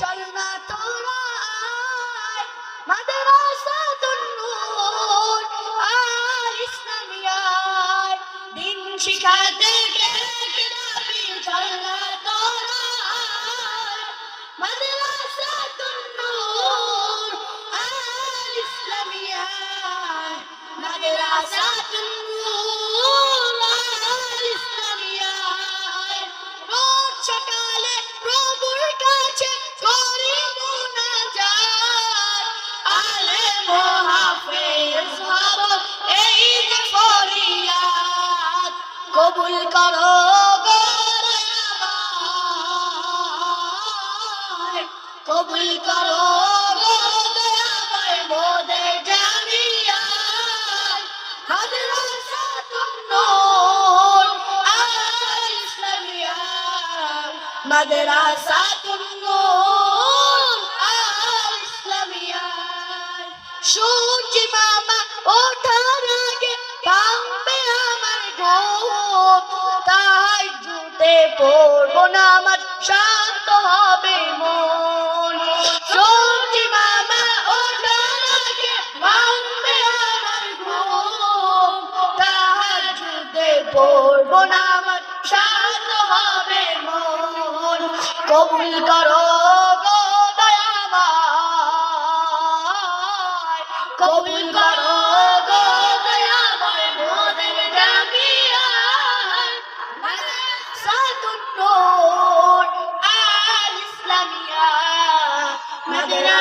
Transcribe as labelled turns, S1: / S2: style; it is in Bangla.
S1: চল না তোরা মাদ্রাসাতুন নূর, আল ইসলামিয়ায় দিন শিখাতে গেলামি চল না তোরা মাদ্রাসাতুন নূর, আল ইসলামিয়ায় মাদ্রাসাতুন কবুল করো কবুল করো মোদের আল ইসলামিয়াত সূর্য মামা ওঠার আগে তাই জুতে পড়ব না, আমার শান্ত হবে মন। সূর্য মামা ওঠার আগে ভাঙবে আমার ঘুম। তাই জুতে পড়ব না, আমার শান্ত হবে মন। কবুল করো গো কবুল করো